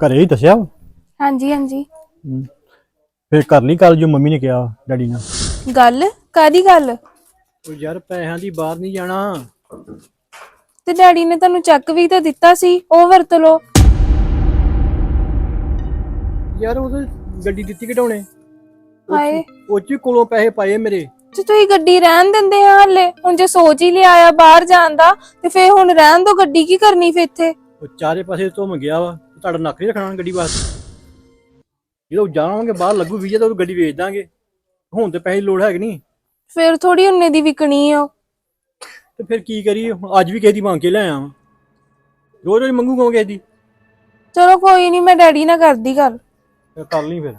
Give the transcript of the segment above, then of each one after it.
ਘਰੇ ਹੀ ਦੱਸਿਆ? ਵਾ? ਹਾਂਜੀ ਹਾਂਜੀ। ਹੂੰ। ਫਿਰ ਕਰ ਲਈ ਕੱਲ ਜੋ ਮੰਮੀ ਨੇ ਕਿਹਾ ਡੈਡੀ ਨਾਲ? ਗੱਲ? ਕਾਦੀ ਗੱਲ? ਉਹ ਯਾਰ ਪੈਸਿਆਂ ਦੀ ਬਾਹਰ ਨਹੀਂ ਜਾਣਾ। ਤੇ ਡੈਡੀ ਨੇ ਤੁਹਾਨੂੰ ਚੈੱਕ ਵੀ ਤਾਂ ਦਿੱਤਾ ਸੀ ਉਹ ਵਰਤ ਲਓ। ਯਾਰ ਉਹ ਤਾਂ ਗੱਡੀ ਦਿੱਤੀ ਘਟਾਉਣੇ ਹਾਏ। ਉਹ ਚ ਕੋਲੋਂ ਪੈਸੇ ਪਾਏ ਮੇਰੇ। ਤੇ ਤੁਸੀਂ ਗੱਡੀ ਰਹਿਣ ਦਿੰਦੇ ਆ ਹਲੇ। ਹੁਣ ਜੇ ਸੋਚ ਹੀ ਲਿਆ ਆ ਬਾਹਰ ਜਾਣ ਦਾ ਤੇ ਫੇਰ ਹੁਣ ਰਹਿਣ ਦੋ ਗੱਡੀ ਕੀ ਕਰਨੀ ਫੇ ਇੱਥੇ? ਉਹ ਚਾਰੇ ਪਾਸੇ ਤੋਂ ਗਿਆ ਵਾ। ਤੁਹਾਡਾ ਨੱਕ ਨਹੀਂ ਰੱਖਣਾ ਗੱਡੀ ਵਾਸਤੇ। ਜਦੋਂ ਜਾਵਾਂਗੇ ਬਾਹਰ ਲੱਗੂ ਵੀਜ਼ਾ ਤਾਂ ਉਹ ਗੱਡੀ ਵੇਚ ਦਾਂਗੇ। ਹੁਣ ਤੇ ਪੈਸੇ ਲੋੜ ਹੈ ਕਿ ਨਹੀਂ। ਫੇਰ ਥੋੜੀ ਉਹਨੇ ਦੀ ਵਿਕਣੀ ਆ। ਤੇ ਫਿਰ ਕੀ ਕਰੀਏ? ਹੁਣ ਅੱਜ ਵੀ ਕਿਸੇ ਦੀ ਮੰਗ ਕੇ ਲੈ ਵਾਂ ਰੋਜ਼ ਰੋਜ਼ ਮੰਗੂਗਾ ਕਿਸੇ ਦੀ। ਚਲੋ ਕੋਈ ਨਹੀਂ ਮੈਂ ਡੈਡੀ ਨਾਲ ਕਰਦੀ ਗੱਲ। ਤੇ ਕਰ ਲਈ ਫਿਰ।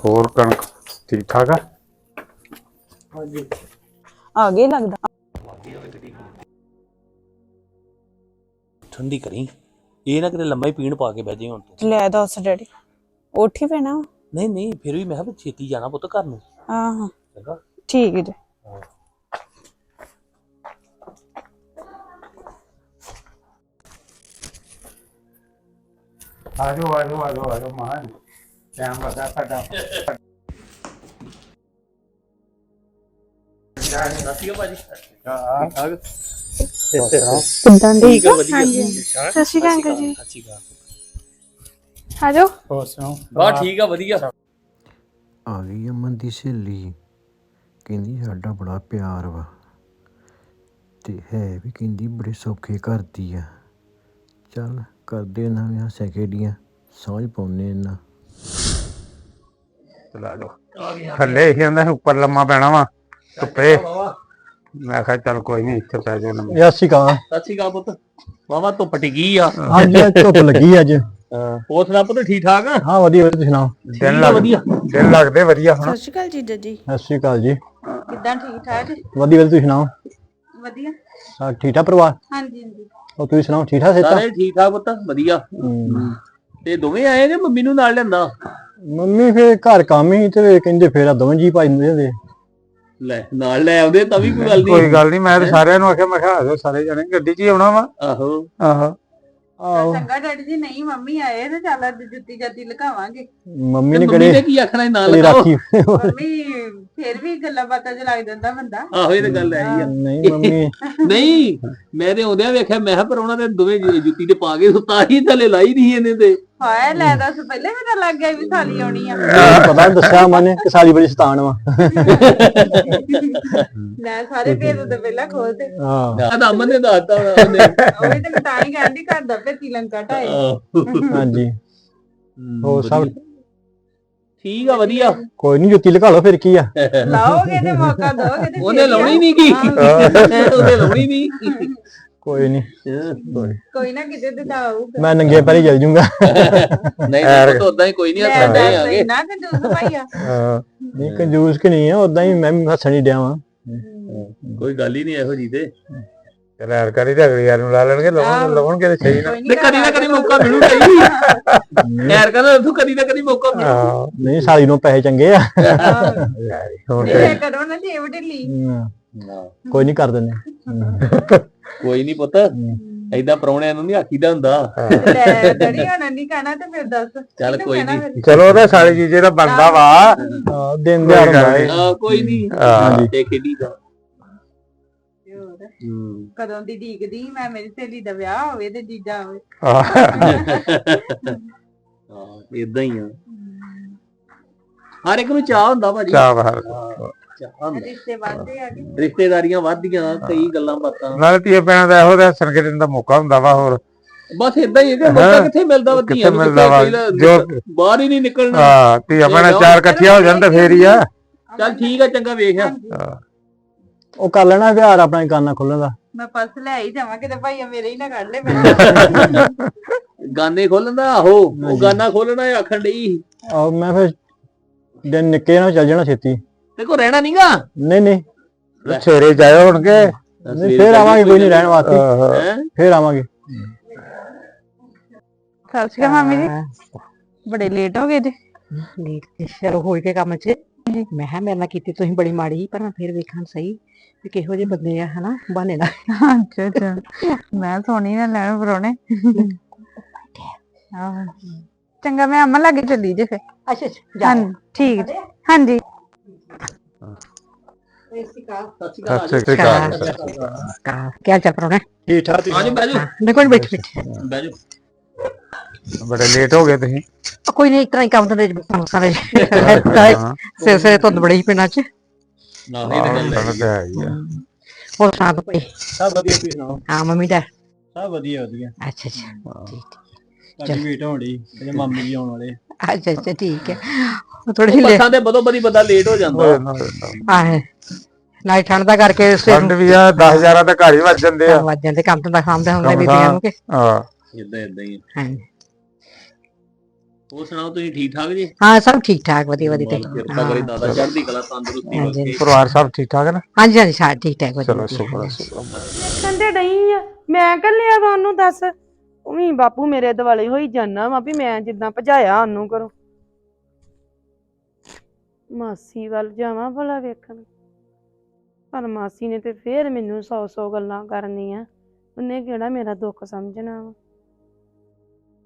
ਹੋਰ ਕਣਕ ਠੀਕ ਠਾਕ ਆ? ਹਾਂਜੀ। ਆ ਗਏ ਲੱਗਦਾ। ਠੰਡੀ ਕਰੀ। ਇਹ ਨਾ ਕਿਤੇ ਲੰਮਾ ਹੀ ਪੀਣ ਪਾ ਕੇ ਬਹਿ ਜੇ ਹੁਣ ਤੂੰ। ਲੈ ਦੱਸ ਡੈਡੀ ਉੱਠ ਹੀ ਪੈਣਾ ਵਾ। ਨਹੀਂ ਨਹੀਂ ਫਿਰ ਵੀ ਮੈਂ ਕਿਹਾ ਵੀ ਛੇਤੀ ਜਾਣਾ ਪੁੱਤ ਘਰ ਨੂੰ। ਆਹਾਂ। ਚੰਗਾ। ਠੀਕ ਹੈ ਜੀ। ਆਜੋ ਆਜੋ ਆਜੋ ਆਜੋ ਮਾਂ ਟਾਈਮ ਲੱਗਾ ਸਾਡਾ। ਭਾਜੀ ਕਿੱਦਾਂ ਦੀ ਠੀਕ ਆ ਵਧੀਆ। ਸਤਿ ਸ਼੍ਰੀ ਅਕਾਲ ਅੰਕਲ ਜੀ। ਸੱਚੀ ਗਾ ਆਜੋ। ਹੋਰ ਸੁਣਾਓ? ਬਾ ਠੀਕ ਆ ਵਧੀਆ। ਆ ਗਈ ਅਮਨ ਦੀ ਸਹੇਲੀ। ਕਹਿੰਦੀ ਸਾਡਾ ਬੜਾ ਪਿਆਰ ਵਾ। ਤੇ ਹੈ ਵੀ ਕਹਿੰਦੀ ਬੜੇ ਸੌਖੇ ਕਰਦੀ ਆ। ਚੱਲ ਕਰਦੇ ਨਾ ਵਿਆਹ ਸੈਕੇਡੀਆਂ। ਸਮਝ ਪਾਉਨੇ ਇਹਨਾਂ। ਚਲਾ ਲੋ ਥੱਲੇ ਹੀ ਜਾਂਦਾ ਸੀ, ਉੱਪਰ ਲੰਮਾ ਪੈਣਾ ਵਾ ਧੁੱਪੇ। ਮੈਂ ਕਿਹਾ ਚੱਲ ਕੋਈ ਨਹੀਂ ਇੱਥੇ ਪੈ ਜਾਓ ਲੰਮੇ। ਯਾਸੀ ਕਾ ਸੱਚੀ ਗਾ ਪੁੱਤ। ਵਾਵਾ ਧੁੱਪ ਟਿਕੀ ਆ। ਅੱਜ ਧੁੱਪ ਲੱਗੀ ਅੱਜ। ਹੋਰ ਸੁਣਾ ਪੁੱਤ ਠੀਕ ਠਾਕ? ਆ ਹਾਂ ਵਧੀਆ ਵਧੀਆ ਤੁਸੀਂ ਸੁਣਾਓ? ਦਿਨ ਲੱਗ ਦਿਨ ਲੱਗਦੇ ਵਧੀਆ ਹੁਣ। ਸਤਿ ਸ਼੍ਰੀ ਅਕਾਲ ਜੀਜਾ ਜੀ। ਸਤਿ ਸ਼੍ਰੀ ਅਕਾਲ ਜੀ। ਕਿੱਦਾਂ ਠੀਕ ਠਾਕ? ਵਧੀਆ ਵਧੀਆ ਤੁਸੀਂ ਸੁਣਾਓ? ਵਧੀਆ। ਸਾ ਠੀਕ ਠਾਕ ਪਰਿਵਾਰ? ਹਾਂਜੀ ਹਾਂਜੀ। ਉਹ ਤੁਸੀਂ ਸੁਣਾਓ ਠੀਕ ਠਾਕ ਸੇਤਾ ਸਾਰੇ ਠੀਕ ਠਾਕ ਪੁੱਤ ਵਧੀਆ। ਤੇ ਦੋਵੇਂ ਆਏ ਨੇ ਮੰਮੀ ਨੂੰ ਨਾਲ ਲੈਂਦਾ ਮੰਮੀ ਫੇਰ ਘਰ ਕੰਮ ਹੀ ਤੇ ਕਹਿੰਦੇ ਫੇਰ ਆ ਦੋਵੇਂ ਜੀ ਦਿੰਦੇ ਹੁੰਦੇ ਲੈ ਨਾਲ ਲੈ ਆਉਂਦੇ ਤਾਂ ਵੀ ਕੋਈ ਗੱਲ ਕੋਈ ਨਹੀਂ ਗੱਲ ਨਹੀਂ ਮੈਂ ਤਾਂ ਸਾਰਿਆਂ ਨੂੰ ਆਖਿਆ ਮੈਂ ਕਿਹਾ ਆ ਜਾਓ ਸਾਰੇ ਜਣੇ ਗੱਡੀ 'ਚ ਹੀ ਆਉਣਾ ਵਾ। ਆਹੋ। ਆਹੋ। ਆਹੋ। ਚੰਗਾ ਡੈਡੀ ਜੀ ਨਹੀਂ ਮੰਮੀ ਆਏ ਤੇ ਚੱਲ ਅੱਜ ਜੁੱਤੀ ਜਾਤੀ ਲਗਾਵਾਂਗੇ ਮੰਮੀ ਨੇ ਮੰਮੀ ਨੇ ਕੀ ਆਖਣਾ ਸੀ, ਨਾਲ ਲਗਾਓ? ਮੰਮੀ ਫੇਰ ਵੀ ਗੱਲਾਂ ਬਾਤਾਂ ਚ ਲੱਗ ਜਾਂਦਾ ਬੰਦਾ। ਆਹੋ ਇਹ ਤਾਂ ਗੱਲ ਹੈ ਹੀ ਆ। ਨਹੀਂ ਮੰਮੀ। ਨਹੀਂ ਮੈਂ ਤੇ ਆਉਂਦਿਆਂ ਵੇਖਿਆ ਮੈਂ ਕਿਹਾ ਪਰ ਉਹਨਾਂ ਦੇ ਦੋਵੇਂ ਜੁ- ਜੁੱਤੀ ਤੇ ਪਾ ਕੇ ਸੁੱਤਾ ਹੀ ਥੱਲੇ ਲਾਈ ਨਹੀਂ ਇਹਨੇ ਤੇ। ਹਾਏ ਲੈ ਦੱਸ ਪਹਿਲੇ ਵੀ ਤਾਂ ਲੱਗ ਗਿਆ ਵੀ ਸਾਲੀ ਆਉਣੀ ਆ। ਮੈਨੂੰ ਪਤਾ ਨੀ ਦੱਸਿਆ ਮਨੇ ਕਿ ਸਾਲੀ ਬੜੀ ਸ਼ਤਾਨ ਵਾ। ਲੈ ਸਾਰੇ ਭੇਦ ਤੇ ਪਹਿਲਾਂ ਖੋਲ ਤੇ। ਹਾਂ। ਆ ਤਾਂ ਅਮਨ ਨੇ ਦੱਸਤਾ ਹੋਣਾ ਉਹਨੇ। ਉਹੀ ਤੇ ਮੈਂ ਤਾਂ ਹੀ ਕਹਿੰਦੀ ਘਰ ਦਾ ਭੇਤੀ ਲੰਕਾ ਢਾਏ। ਆਹੋ। ਹਾਂਜੀ। ਹਮ, ਹੋਰ ਸਭ? ਵਧੀਆ। ਠੀਕ ਆ ਵਧੀਆ। ਕੋਈ ਨਹੀਂ ਜੁੱਤੀ ਲਗਾ ਲਓ ਫਿਰ ਕੀ ਆ? ਲਾਓਗੇ ਤੇ ਮੌਕਾ ਦੋਗੇ ਤੇ ਉਹਨੇ ਫੇਰ ਹੀ ਲਾਉਣੀ ਆ। ਨਹੀਂ ਕੀ? ਹਾਂ, ਉਹਨੇ ਲਾਉਣੀ ਨਹੀਂ ਕੋਈ ਨਹੀਂ ਕੋਈ। ਨਾ ਕਿਤੇ ਤੇ ਤਾਂ ਆਊਗਾ। ਮੈਂ ਨੰਗੇ ਪੈਰੀ ਚੱਲ ਜੂੰਗਾ। ਨਹੀਂ ਨਹੀਂ ਤਾਂ ਉਦਾਂ ਹੀ ਕੋਈ ਨਹੀਂ ਹੱਸਣ ਦੱਸ ਆਗੇ ਇੰਨਾ ਕੰਜੂਸ ਭਾਈ ਆ। ਨਹੀਂ ਕੰਜੂਸ ਕਿ ਨਹੀਂ ਆ ਉਦਾਂ ਹੀ ਮੈਂ ਵੀ ਹੱਸਣ ਹੀ ਡਿਆ ਵਾਂ। ਕੋਈ ਗੱਲ ਹੀ ਨਹੀਂ ਇਹੋ ਜੀ ਤੇ। ਚਲ ਕਰੀ ਤੇ ਅਗਲੀ ਵਾਰ ਨੂੰ ਲਾ ਲੈਣਗੇ ਲਾਉਣ ਲਾਉਣਗੇ ਤੇ ਸਹੀ ਨਾ ਤੇ ਕਦੀ ਨਾ ਕਦੀ ਮੌਕਾ ਮਿਲੂਗਾ ਹੀ। ਯਾਰ ਕਹਿੰਦਾ ਤੂੰ ਕਦੀ ਨਾ ਕਦੀ ਮੌਕਾ ਮਿਲੂ। ਹਾਂ ਨਹੀਂ ਸਾਲੀ ਨੂੰ ਪੈਸੇ ਚੰਗੇ ਆ। ਹੁਣ ਕਰੋ ਨਾ ਜੇਬ ਢਿੱਲੀ। ਕੋਈ ਨਹੀਂ ਕਰ ਦਿੰਦੇ। ਕੋਈ ਨਹੀਂ ਪੁੱਤ ਐਦਾਂ ਪਰੌਣਿਆਂ ਨੂੰ ਨਹੀਂ ਆਖੀਦਾ ਹੁੰਦਾ। ਲੈ ਦੜੀ ਹੋਣਾ ਨਹੀਂ ਕਹਿਣਾ ਤੇ ਫਿਰ ਦੱਸ। ਚੱਲ ਕੋਈ ਕਹਿਣਾ ਨਹੀਂ ਫਿਰ? ਚਲੋ ਉਹਦਾ ਦਾ ਬਣਦਾ ਵਾ। ਦਿਨ ਦਿਹਾੜ ਕੋਈ ਗੱਲ ਨੀ। ਹੈ। ਨਹੀਂ ਹਾਂ ਤੇ ਖੇਡੀ ਦਾ ਤੇ ਹੋਰ, ਹੂੰ। ਕਦੋਂ ਦੀ ਢੀਕਦੀ ਮੈਂ ਮੇਰੀ ਸਹੇਲੀ ਦਾ ਵਿਆਹ ਹੋਵੇ ਤੇ ਜੀਜਾ ਹੋਵੇ। ਹਾਂ। ਹਾਂ ਇਦਾਂ ਹੀ ਆ। ਹਰ ਇੱਕ ਨੂੰ ਚਾਹ ਹੁੰਦਾ ਭਾਜੀ। ਚਾਹ ਬਾਹਰ ਹੁੰਦਾ ਰਿਸ਼ਤੇ ਵੱਧਦੇ ਆ ਰਿਸ਼ਤੇਦਾਰੀਆਂ ਵੱਧਦੀਆਂ ਕਈ ਗੱਲਾਂ ਬਾਤਾਂ। ਨਾਲੇ ਧੀਏ ਪੈਣਾ ਦਾ ਇਹੋ ਦਾ ਹੱਸਣ ਖੇਡਣ ਦਾ ਮੌਕਾ ਹੁੰਦਾ ਵਾ ਹੋਰ। ਬਸ ਇਦਾਂ ਹੀ ਹੈ ਕਿ ਮੌਕਾ। ਕਿੱਥੇ ਮਿਲਦਾ ਵਾ ਕਿੱਥੇ ਧੀਆਂ ਨੂੰ ਮਿਲਦਾ ਵਾ? ਪਹਿਲਾਂ ਜੋ- ਬਾਹਰ ਹੀ ਨਹੀਂ ਨਿਕਲਣਾ। ਹਾਂ ਤੇ ਆਪਣਾ ਚਾਰ ਇਕੱਠੀਆਂ ਹੋ ਜਾਣ ਤੇ ਫੇਰ ਹੀ ਆ। ਚੱਲ ਠੀਕ ਆ ਚੰਗਾ ਵੇਖਿਆ ਹਾਂ। ਉਹ ਕਰ ਲੈਣਾ ਵਿਹਾਰ ਆਪਣਾ ਗਾਨਾ ਖੋਲਣ ਦਾ। ਮੈਂ ਪਰਸ ਲੈ ਹੀ ਜਾਵਾਂ ਕਿਤੇ ਭਾਈ ਮੇਰੇ ਹੀ ਨਾ ਕੱਢ ਲੈ ਮੇਰੇ ਗਾਨੇ ਖੋਲਣ ਦਾ ਆਹੋ ਉਹ ਗਾਨਾ ਖੋਲਣਾ ਆਖਣ ਡਈ ਆ ਮੈਂ ਫਿਰ ਦਿਨ ਨਿੱਕੇ ਨਾਲ ਚੱਲ ਜਾਣਾ ਛੇਤੀ। ਤੇ ਕੋ ਰਹਿਣਾ ਨਹੀਂਗਾ ਨਹੀਂ ਨਹੀਂ। ਸਵੇਰੇ ਜਾਇਓ ਹੋਣਗੇ। ਨਹੀਂ, ਫੇਰ ਆਵਾਂਗੇ ਕੋਈ ਨਹੀਂ ਰਹਿਣ ਵਾਸਤੇ। ਹੈ ਫੇਰ ਆਵਾਂਗੇ। ਸਤਿ ਸ਼੍ਰੀ ਅਕਾਲ ਮਾਮੀ ਜੀ। ਬੜੇ ਲੇਟ ਹੋ ਗਏ ਜੀ। ਲੇਟ ਤੇ ਸ਼ੁਰੂ ਹੋਈ ਕੇ ਕੰਮ 'ਚ। ਮੈਂ ਕਿਹਾ ਮੇਰੇ ਨਾਲ ਕੀਤੀ ਤੁਸੀਂ ਬੜੀ ਮਾੜੀ ਪਰ ਮੈਂ ਫਿਰ ਵੇਖਾਂ ਸਹੀ ਵੀ ਕਿਹੋ ਜਿਹੇ ਬੰਦੇ ਆ ਹਨਾ ਬਹਾਨੇ ਨਾਲ। ਅੱਛਾ ਅੱਛਾ। ਮੈਂ ਸੋਣੀ ਨਾ ਲੈਣ ਪਰੋਣੇ। ਆਹੋ। ਚੰਗਾ ਮੈਂ ਅਮਨ ਲਾਗੇ ਚੱਲੀ ਜੇ ਫਿਰ। ਅੱਛਾ ਅੱਛਾ ਜਾ। ਹਾਂਜੀ ਠੀਕ ਜੀ। ਹਾਂਜੀ। ਸਤਿ ਸ਼੍ਰੀ ਅਕਾਲ ਕਾ ਕੀ ਹਾਲ ਚਾਲ ਪਰੋਣਾ? ਠੀਕ ਠਾਕ ਹਾਂਜੀ ਬਹਿ ਜਾਓ। ਦੇਖੋ ਬੈਠ ਬੈਠ। ਬਹਿ ਜਾਓ। ਬੜੇ ਲੇਟ ਹੋ ਗਏ ਤੁਸੀਂ। ਕੋਈ ਨਹੀਂ ਇਤਨਾ ਹੀ ਕੰਮ ਤੇ ਕੰਮ ਸਾਰੇ। ਸੇ ਸੇ ਤੋਂ ਬੜੇ ਹੀ ਪਿੰਡਾਂ 'ਚ। ਨਾ ਇਹ ਤਾਂ ਗੱਲ ਹੈ। ਹੋਰ ਸੁਣਾ ਤੂੰ ਕੋਈ ਸਭ ਵਧੀਆ ਤੁਸੀਂ ਸੁਣਾਓ? ਹਾਂ ਮੰਮੀ ਦਾ। ਸਭ ਵਧੀਆ ਵਧੀਆ। ਅੱਛਾ ਅੱਛਾ। ਠੀਕ ਤੁਹਾਡੀ ਵੇਟ ਹੋਣ ਤੇ ਮਾਮੀ ਜੀ ਆਉਣ ਵਾਲੇ। ਅੱਛਾ ਅੱਛਾ ਠੀਕ ਹੈ। ਥੋੜੀ ਜਿਹੀ ਬੱਸਾਂ ਦੇ ਬਦੋ ਬਦੀ ਬੰਦਾ ਲੇਟ ਹੋ ਜਾਂਦਾ। ਹੋ ਹੋ। ਆਹ ਨਾਈ ਠੰਡ ਦਾ ਕਰਕੇ ਸਵੇਰ ਠੰਡ ਵੀ ਆ 10000 ਤਾਂ ਘਰ ਹੀ ਵੱਜ ਜਾਂਦੇ ਆ। ਵੱਜ ਜਾਂਦੇ ਕੰਮ ਤਾਂ ਖਾਂਦੇ ਹੁੰਦੇ ਬੀਬੀਆਂ ਨੂੰ ਕਿ। ਹਾਂ। ਇਦਾਂ ਇਦਾਂ ਹੀ ਹਾਂ ਹੋਰ ਸੁਣਾਓ ਤੁਸੀਂ ਠੀਕ ਠਾਕ ਜੀ? ਹਾਂ ਸਭ ਠੀਕ ਠਾਕ ਵਧੀਆ ਵਧੀਆ ਤੇ। ਕਿਰਪਾ ਕਰੇ ਦਾਦਾ ਚੜ੍ਹਦੀ ਕਲਾ ਤੰਦਰੁਸਤੀ ਹਾਂਜੀ। ਬਖਸ਼ੇ। ਪਰਿਵਾਰ ਸਭ ਠੀਕ ਠਾਕ ਹੈ ਨਾ? ਹਾਂਜੀ ਹਾਂਜੀ ਸਾਰੇ ਠੀਕ ਠਾਕ ਵਧੀਆ। ਚਲੋ ਵਧੀਆ। ਸ਼ੁਕਰ। ਕਹਿੰਦੇ ਡਈ ਆ ਮੈਂ ਕੱਲਿਆ ਵਾ ਉਹਨੂੰ ਦੱਸ। ਉਵੇਂ ਬਾਪੂ ਮੇਰੇ ਦਿਵਾਲੇ ਹੋਈ ਜਾਨਾ ਵਾ ਵੀ ਮੈਂ ਜਿੱਦਾਂ ਭਜਾਇਆ ਉਹਨੂੰ ਕਰੋ ਮਾਸੀ ਵੱਲ ਜਾਵਾਂ ਭਲਾ ਵੇਖਣ। ਪਰ ਮਾਸੀ ਨੇ ਤੇ ਫੇਰ ਮੈਨੂੰ ਸੌ ਸੌ ਗੱਲਾਂ ਕਰਨੀਆਂ। ਉਹਨੇ ਕਿਹੜਾ ਮੇਰਾ ਦੁੱਖ ਸਮਝਣਾ ਵਾ?